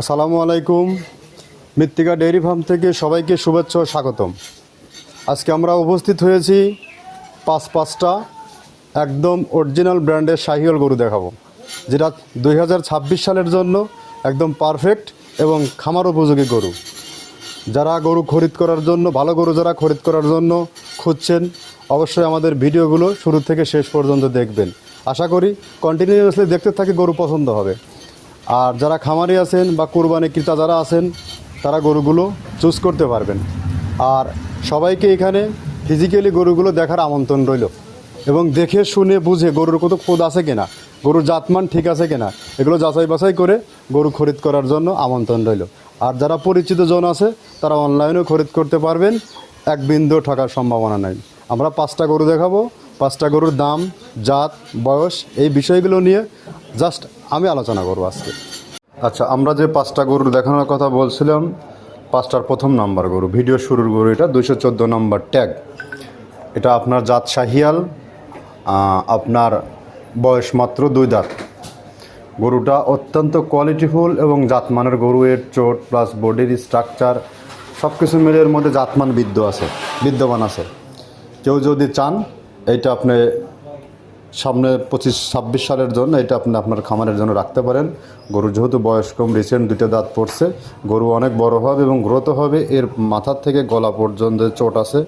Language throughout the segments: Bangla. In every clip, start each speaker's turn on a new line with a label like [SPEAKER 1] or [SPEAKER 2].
[SPEAKER 1] আসসালামু আলাইকুম। মৃত্তিকা ডেয়ারি ফার্ম থেকে সবাইকে শুভেচ্ছা ও স্বাগতম। আজকে আমরা উপস্থিত হয়েছি পাঁচ পাঁচটা একদম অরিজিনাল ব্র্যান্ডের শাহিওল গরু দেখাবো, যেটা দুই হাজার ছাব্বিশ সালের জন্য একদম পারফেক্ট এবং খামার উপযোগী গরু। যারা গরু খরিদ করার জন্য, ভালো গরু যারা খরিদ করার জন্য খুঁজছেন, অবশ্যই আমাদের ভিডিওগুলো শুরু থেকে শেষ পর্যন্ত দেখবেন। আশা করি কন্টিনিউয়াসলি দেখতে থাকি গরু পছন্দ হবে। আর যারা খামারি আছেন বা কোরবানি ক্রেতা যারা আছেন, তারা গরুগুলো চুজ করতে পারবেন। আর সবাইকে এখানে ফিজিক্যালি গরুগুলো দেখার আমন্ত্রণ রইল। এবং দেখে, শুনে, বুঝে গরুর কত খোদ আছে কিনা, গরুর জাতমান ঠিক আছে কিনা, এগুলো যাচাই বাছাই করে গরু খরিদ করার জন্য আমন্ত্রণ রইল। আর যারা পরিচিত জন আছে, তারা অনলাইনেও খরিদ করতে পারবেন, এক বিন্দু ঠকার সম্ভাবনা নাই। আমরা পাঁচটা গরু দেখাবো, পাঁচটা গরুর দাম, জাত, বয়স, এই বিষয়গুলো নিয়ে জাস্ট আমি আলোচনা করব আজকে। আচ্ছা আমরা যে পাঁচটা গরুর দেখানোর কথা বলছিলাম, পাঁচটার প্রথম নাম্বার গরু, ভিডিও শুরুর গরু এটা দুশো চোদ্দ নম্বর ট্যাগ। এটা আপনার জাত শাহিয়াল আপনার বয়স মাত্র দুই দাঁত। গরুটা অত্যন্ত কোয়ালিটিফুল এবং জাতমানের গরু, এর চোট প্লাস বডির স্ট্রাকচার সব কিছু মিলে এর মধ্যে জাতমান বিদ্য আছে, বিদ্যমান আছে। কেউ যদি চান, এইটা আপনি সামনে পঁচিশ, ছাব্বিশ সালের জন্য এটা আপনি আপনার খামারের জন্য রাখতে পারেন। গরু যেহেতু বয়স কম রিসেন্ট দুটো দাঁত পড়ছে। গরু অনেক বড় হবে এবং গ্রোথ হবে। এর মাথার থেকে গলা পর্যন্ত চোট আছে,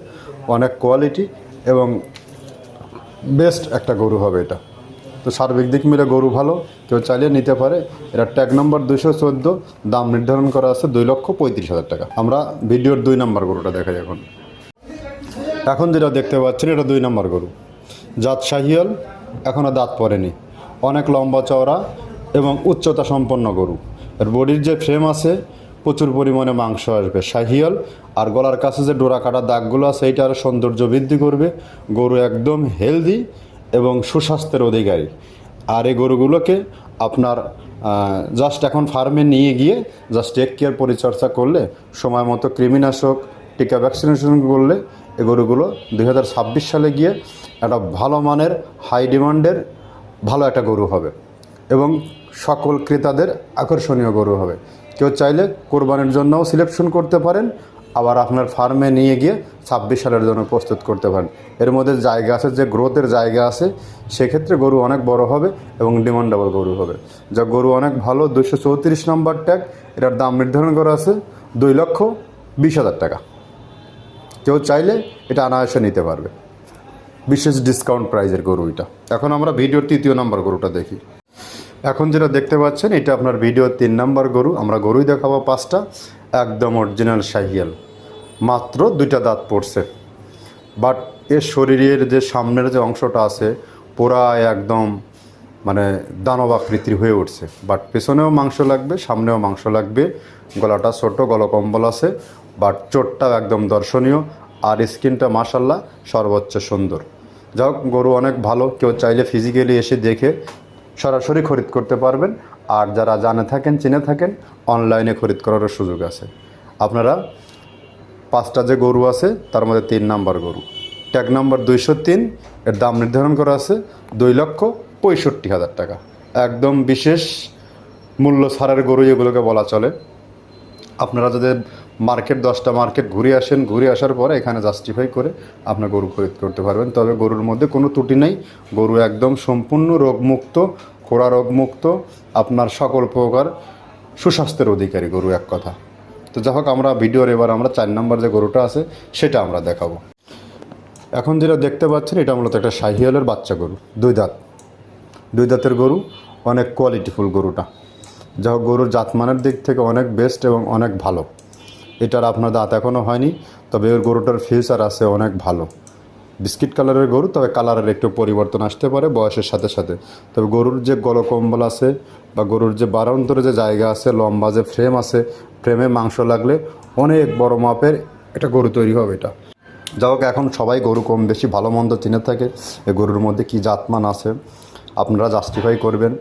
[SPEAKER 1] অনেক কোয়ালিটি এবং বেস্ট একটা গরু হবে এটা। তো সার্বিক দিক মিলে গরু ভালো, কেউ চালিয়ে নিতে পারে। এটা ট্যাগ নম্বর দুশো চোদ্দ, দাম নির্ধারণ করা আছে দুই লক্ষ পঁয়ত্রিশ হাজার টাকা। আমরা ভিডিওর দুই নম্বর গরুটা দেখাই এখন। এখন যেটা দেখতে পাচ্ছেন, এটা দুই নম্বর গরু। জাত শাহিয়াল এখনও দাঁত পড়েনি অনেক লম্বা চওড়া এবং উচ্চতা সম্পন্ন গরু। এর বডির যে ফ্রেম আছে, প্রচুর পরিমাণে মাংস আসবে। শাহিয়াল আর গলার কাছে যে ডোরা কাটা দাগগুলো আছে, এইটা আরও সৌন্দর্য বৃদ্ধি করবে। গরু একদম হেলদি এবং সুস্বাস্থ্যের অধিকারী। আর এই গরুগুলোকে আপনার জাস্ট এখন ফার্মে নিয়ে গিয়ে জাস্ট টেক কেয়ার পরিচর্যা করলে, সময় মতো কৃমিনাশক, টিকা ভ্যাকসিনেশন করলে এই গরুগুলো দুই হাজার ছাব্বিশ সালে গিয়ে একটা ভালো মানের হাই ডিমান্ডের ভালো একটা গরু হবে এবং সকল ক্রেতাদের আকর্ষণীয় গরু হবে। কেউ চাইলে কোরবানির জন্যও সিলেকশন করতে পারেন, আবার আপনার ফার্মে নিয়ে গিয়ে ছাব্বিশ সালের জন্য প্রস্তুত করতে পারেন। এর মধ্যে জায়গা আছে, যে গ্রোথের জায়গা আছে, সেক্ষেত্রে গরু অনেক বড় হবে এবং ডিমান্ডেবল গরু হবে। যা গরু অনেক ভালো দুশো চৌত্রিশ নম্বর ট্যাগ এটার দাম নির্ধারণ করা আছে দুই লক্ষ বিশ হাজার টাকা। কেউ চাইলে এটা অনায়াসে নিতে পারবে। বিশেষ ডিসকাউন্ট প্রাইজের গরু এটা। এখন আমরা ভিডিওর তৃতীয় নাম্বার গরুটা দেখি। এখন যেটা দেখতে পাচ্ছেন, এটা আপনার ভিডিওর তিন নাম্বার গরু। আমরা গরুই দেখাবো পাঁচটা। একদম অরিজিনাল শাহিয়াল। মাত্র দুইটা দাঁত পড়ছে। বাট এর শরীরের যে সামনের যে অংশটা আছে পুরা একদম মানে দানব আকৃতির হয়ে উঠছে। বাট পেছনেও মাংস লাগবে, সামনেও মাংস লাগবে। গলাটা ছোট, গলকম্বল আছে। বাট চোটটাও একদম দর্শনীয় আর স্কিনটা মাসাল্লাহ সর্বোচ্চ সুন্দর। যাই গরু অনেক ভালো, কেউ চাইলে ফিজিক্যালি এসে দেখে সরাসরি খরিদ করতে পারবেন। আর যারা জানে থাকেন, চিনে থাকেন অনলাইনে খরিদ করারও সুযোগ আছে। আপনারা পাঁচটা যে গরু আছে, তার মধ্যে তিন নাম্বার গরু। ট্যাগ নাম্বার দুইশো তিন, এর দাম নির্ধারণ করা আছে দুই লক্ষ পঁয়ষট্টি হাজার টাকা। একদম বিশেষ মূল্য ছাড়ের গরু এগুলোকে বলা চলে। আপনারা যদি মার্কেট, দশটা মার্কেট ঘুরে আসেন। ঘুরে আসার পরে এখানে জাস্টিফাই করে আপনার গরু খরিদ করতে পারবেন। তবে গরুর মধ্যে কোনো ত্রুটি নেই। গরু একদম সম্পূর্ণ রোগমুক্ত, খোড়া রোগমুক্ত, আপনার সকল প্রকার সুস্বাস্থ্যের অধিকারী গরু এক কথা। তো যাই হোক, আমরা ভিডিওর এবার আমরা চার নম্বর যে গরুটা আছে, সেটা আমরা দেখাবো। এখন যেটা দেখতে পাচ্ছেন, এটা মূলত একটা শাহিয়ালের বাচ্চা গরু, দুই দাঁত। দুই দাঁতের গরু, অনেক কোয়ালিটিফুল গরুটা। যা হোক, গরুর জাতমানের দিক থেকে অনেক বেস্ট এবং অনেক ভালো। এটার আপনার দাঁত এখনও হয়নি, তবে ওর গরুটার ফিউচার আছে অনেক ভালো। বিস্কিট কালারের গরু, তবে কালারের একটু পরিবর্তন আসতে পারে বয়সের সাথে সাথে। তবে গরুর যে গলকম্বল আছে বা গরুর যে বারান্তরে যে জায়গা আছে, লম্বা যে ফ্রেম আছে ফ্রেমে মাংস লাগলে অনেক বড় মাপের একটা গরু তৈরি হবে এটা। যা হোক, এখন সবাই গরু কম বেশি ভালো মন্দ চিনে থাকে এই গরুর মধ্যে কী জাতমান আছে, আপনারা জাস্টিফাই করবেন।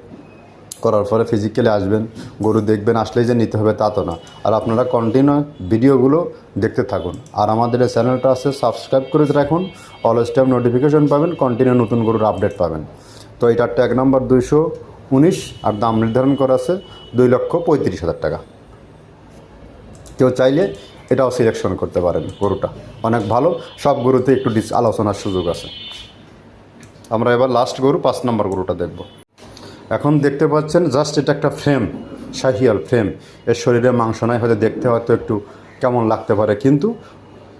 [SPEAKER 1] করার পরে ফিজিক্যালি আসবেন, গরু দেখবেন, আসলেই যে নিতে হবে তা তো না। আর আপনারা কন্টিনিউ ভিডিওগুলো দেখতে থাকুন। আর আমাদের এই চ্যানেলটা আছে সাবস্ক্রাইব করে রাখুন অলওয়েজ টাইম নোটিফিকেশন পাবেন কন্টিনিউ নতুন গরুর আপডেট পাবেন। তো এটার ট্যাগ নাম্বার দুইশো উনিশ, আর দাম নির্ধারণ করা আছে দুই লক্ষ পঁয়ত্রিশ হাজার টাকা। কেউ চাইলে এটাও সিলেকশন করতে পারেন গরুটা। অনেক ভালো, সব গরুতে একটু ডিস আলোচনার সুযোগ আছে। আমরা এবার লাস্ট গরু, পাঁচ নম্বর গরুটা দেখব। এখন দেখতে পাচ্ছেন জাস্ট এটা একটা ফ্রেম শাহিয়াল ফ্রেম এর শরীরে মাংস নাই, হয়তো দেখতে হয়তো একটু কেমন লাগতে পারে, কিন্তু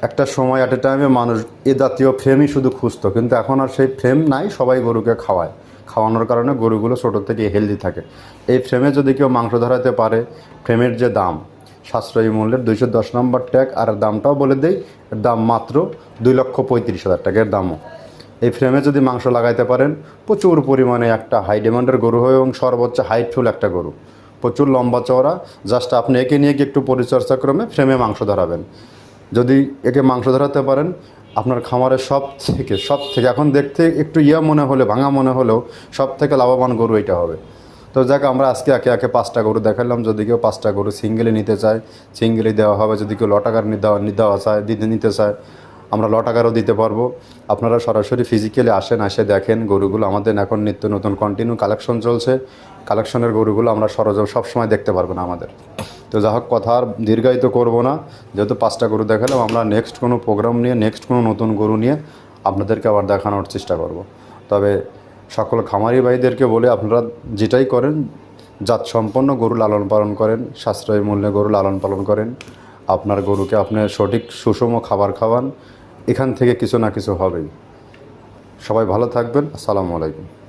[SPEAKER 1] একটা সময় অ্যাট এ টাইমে মানুষ এ জাতীয় ফ্রেমই শুধু খুঁজতো, কিন্তু এখন আর সেই ফ্রেম নাই, সবাই গরুকে খাওয়ায়। খাওয়ানোর কারণে গরুগুলো ছোটো থেকে হেলদি থাকে। এই ফ্রেমে যদি কেউ মাংস ধরাতে পারে ফ্রেমের যে দাম, সাশ্রয়ী মূল্যের দুইশো দশ নম্বর ট্যাগ আর দামটাও বলে দেই দাম মাত্র দুই লক্ষ পঁয়ত্রিশ হাজার টাকা, এর দামও। এই ফ্রেমে যদি মাংস লাগাইতে পারেন, প্রচুর পরিমাণে একটা হাই ডিমান্ডের গরু হয় এবং সর্বোচ্চ হাইটফুল একটা গরু। প্রচুর লম্বা চওড়া জাস্ট আপনি একে নিয়ে একটু পরিচর্যা ক্রমে ফ্রেমে মাংস ধরাবেন। যদি একে মাংস ধরাতে পারেন, আপনার খামারের সব থেকে সব থেকে এখন দেখতে একটু ইয়া মনে হলে ভাঙা মনে হলেও সব থেকে লাভবান গরু এটা হবে। তো যাক, আমরা আজকে একে একে পাঁচটা গরু দেখালাম। যদি কেউ পাঁচটা গরু সিঙ্গেলে নিতে চায় সিঙ্গেলে দেওয়া হবে। যদি কেউ লটাকার দেওয়া দেওয়া চায়, দিতে নিতে চায় আমরা লটাকারও দিতে পারব। আপনারা সরাসরি ফিজিক্যালি আসেন, আসে দেখেন গরুগুলো আমাদের এখন নিত্য নতুন কন্টিনিউ কালেকশন চলছে। কালেকশনের গরুগুলো আমরা সরজম সবসময় দেখতে পারব না আমাদের। তো যা হোক, কথা আর দীর্ঘায়িত করব না। যেহেতু পাঁচটা গরু দেখালাম, আমরা নেক্সট কোনো প্রোগ্রাম নিয়ে নেক্সট কোনো নতুন গরু নিয়ে আপনাদেরকে আবার দেখানোর চেষ্টা করব। তবে সকল খামারি ভাইদেরকে বলে, আপনারা যেটাই করেন, জাত সম্পন্ন গরু লালন পালন করেন, সাশ্রয়ী মূল্যে গরু লালন পালন করেন। আপনার গরুকে আপনি সঠিক সুষম খাবার খাওয়ান এখান থেকে কিছু না কিছু হবেই। সবাই ভালো থাকবেন। আসসালামু আলাইকুম।